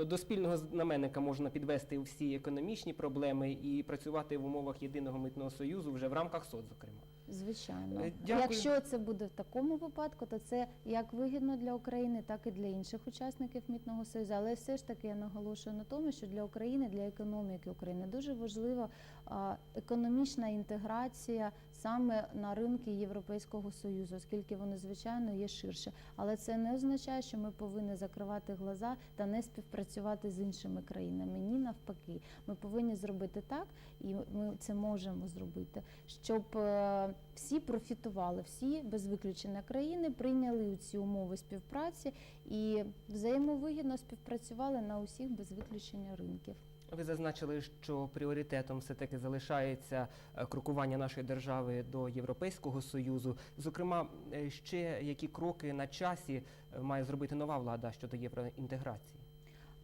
То до спільного знаменника можна підвести всі економічні проблеми і працювати в умовах єдиного митного союзу вже в рамках СОД, зокрема. Звичайно, Е, дякую. якщо це буде в такому випадку, то це як вигідно для України, так і для інших учасників митного союзу. Але все ж таки я наголошую на тому, що для України, для економіки України дуже важлива а, економічна інтеграція саме на ринки Європейського союзу, оскільки вони звичайно є ширше. Але це не означає, що ми повинні закривати глаза та не співпрацювати з іншими країнами. Ні, навпаки, ми повинні зробити так, і ми це можемо зробити, щоб е, всі профітували, всі без виключення країни прийняли ці умови співпраці і взаємовигідно співпрацювали на усіх без виключення ринків. Ви зазначили, що пріоритетом все-таки залишається е, крокування нашої держави до Європейського Союзу. Зокрема, е, ще які кроки на часі е, має зробити нова влада щодо євроінтеграції?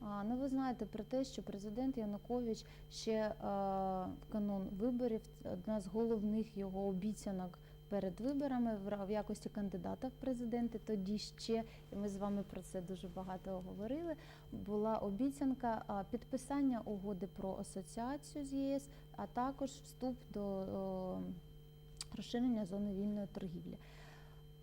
Ну ви знаєте про те, що президент Янукович ще е, в канун виборів одна з головних його обіцянок перед виборами в якості кандидата в президенти. Тоді ще і ми з вами про це дуже багато говорили. Була обіцянка підписання угоди про асоціацію з ЄС, а також вступ до розширення зони вільної торгівлі.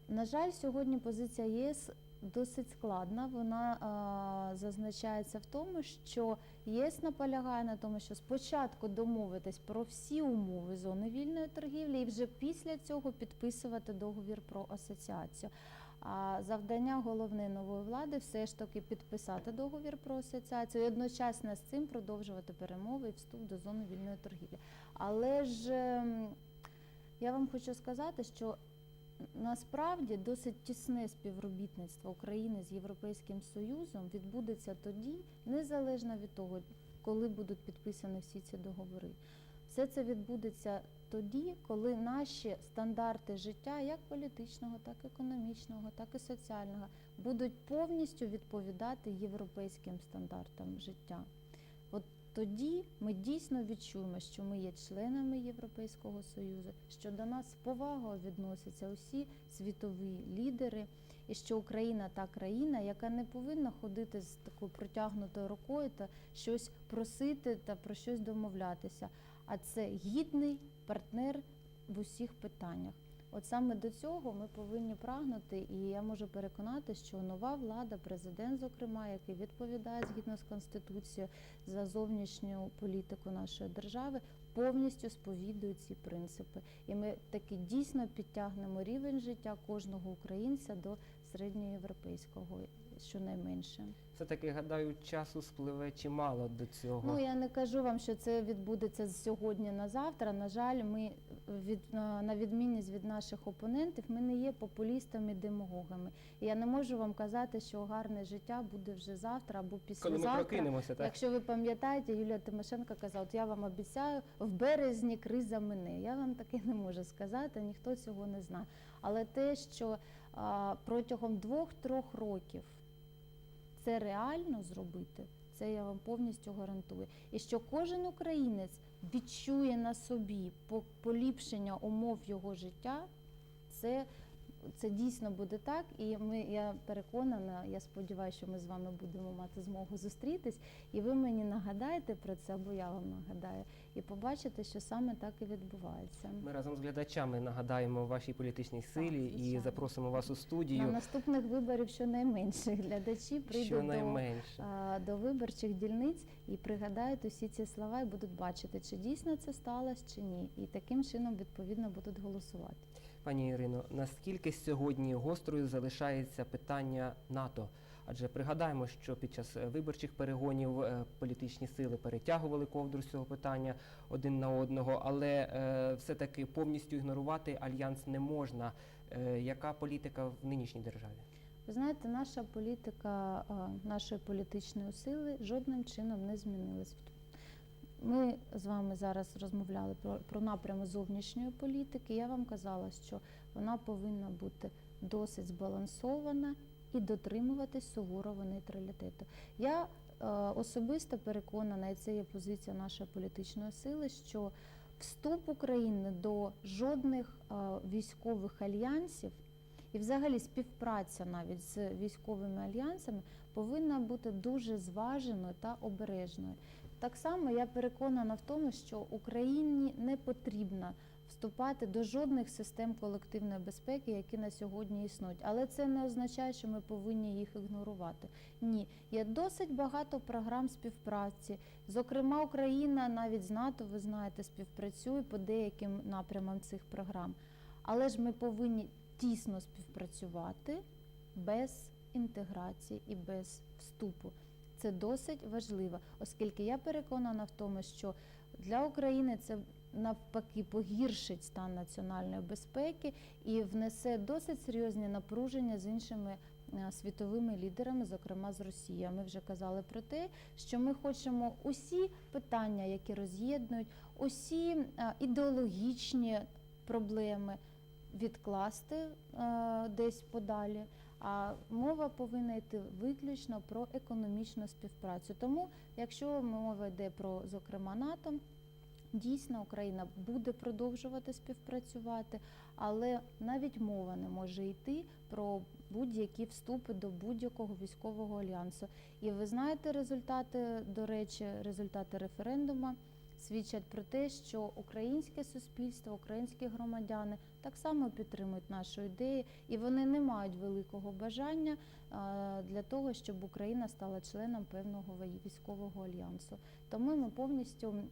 На жаль, сьогодні позиція ЄС досить складна. Вона а, зазначається в тому, що ЄС наполягає на тому, що спочатку домовитись про всі умови зони вільної торгівлі, і вже після цього підписувати договір про асоціацію. А завдання головне нової влади все ж таки підписати договір про асоціацію і одночасно з цим продовжувати перемови і вступ до зони вільної торгівлі. Але ж ем, я вам хочу сказати, що насправді досить тісне співробітництво України з Європейським Союзом відбудеться тоді, незалежно від того, коли будуть підписані всі ці договори. Все це відбудеться тоді, коли наші стандарти життя, як політичного, так і економічного, так і соціального, будуть повністю відповідати європейським стандартам життя. Тоді ми дійсно відчуємо, що ми є членами Європейського Союзу, що до нас з повагою відносяться усі світові лідери, і що Україна та країна, яка не повинна ходити з такою протягнутою рукою та щось просити та про щось домовлятися. А це гідний партнер в усіх питаннях. От саме до цього ми повинні прагнути, і я можу переконати, що нова влада, президент, зокрема, який відповідає згідно з конституцією за зовнішню політику нашої держави, повністю сповідує ці принципи. І ми таки дійсно підтягнемо рівень життя кожного українця до середньоєвропейського, щонайменше. Все-таки гадаю, часу спливе чимало до цього. Ну я не кажу вам, що це відбудеться з сьогодні на завтра. На жаль, ми від на на відмінність від наших опонентів, ми не є популістами, демагогами. І я не можу вам казати, що гарне життя буде вже завтра або Коли ми післязавтра. прокинемося, так? Якщо ви пам'ятаєте, Юлія Тимошенко казала, от я вам обіцяю, в березні криза мене. Я вам таке не можу сказати, ніхто цього не знає. Але те, що а, протягом двох-трьох років це реально зробити, це я вам повністю гарантую. І що кожен українець відчує на собі поліпшення умов його життя, це, це дійсно буде так. І ми, я переконана, я сподіваюся, що ми з вами будемо мати змогу зустрітись, і ви мені нагадаєте про це, або я вам нагадаю, і побачите, що саме так і відбувається. Ми разом з глядачами нагадаємо вашій політичній силі і запросимо вас у На студію. наступних виборів щонайменше глядачі прийдуть до до виборчих дільниць і пригадають усі ці слова і будуть бачити, чи дійсно це сталося, чи ні. І таким чином відповідно будуть голосувати. Пані Ірино, наскільки сьогодні гострою залишається питання НАТО? Адже пригадаємо, що під час е, виборчих перегонів е, політичні сили перетягували ковдру цього питання один на одного, але е, все-таки повністю ігнорувати альянс не можна. Яка політика в нинішній державі? Ви знаєте, наша політика нашої політичної сили жодним чином не змінилась. Ми з вами зараз розмовляли про, про напрями зовнішньої політики. Я вам казала, що вона повинна бути досить збалансована і дотримуватись суворого нейтралітету. Я е, особисто переконана, і це є позиція нашої політичної сили, що вступ України до жодних е, військових альянсів і взагалі співпраця навіть з військовими альянсами повинна бути дуже зваженою та обережною. Так само я переконана в тому, що Україні не потрібно вступати до жодних систем колективної безпеки, які на сьогодні існують. Але це не означає, що ми повинні їх ігнорувати. Ні, є досить багато програм співпраці. Зокрема, Україна навіть з НАТО, ви знаєте, співпрацює по деяким напрямам цих програм. Але ж ми повинні тісно співпрацювати без інтеграції і без вступу. Це досить важливо, оскільки я переконана в тому, що для України це навпаки погіршить стан національної безпеки і внесе досить серйозні напруження з іншими е, світовими лідерами, зокрема з Росією. Ми вже казали про те, що ми хочемо усі питання, які роз'єднують, усі е, ідеологічні проблеми відкласти е, десь подалі. А мова повинна йти виключно про економічну співпрацю. Тому, якщо мова йде про зокрема НАТО, дійсно Україна буде продовжувати співпрацювати, але навіть мова не може йти про будь-які вступи до будь-якого військового альянсу. І ви знаєте результати, до речі, результати референдуму свідчать про те, що українське суспільство, українські громадяни так само підтримують нашу ідею, і вони не мають великого бажання для того, щоб Україна стала членом певного військового альянсу. Тому ми повністю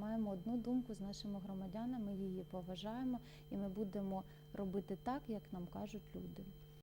маємо одну думку з нашими громадянами, її поважаємо, і ми будемо робити так, як нам кажуть люди.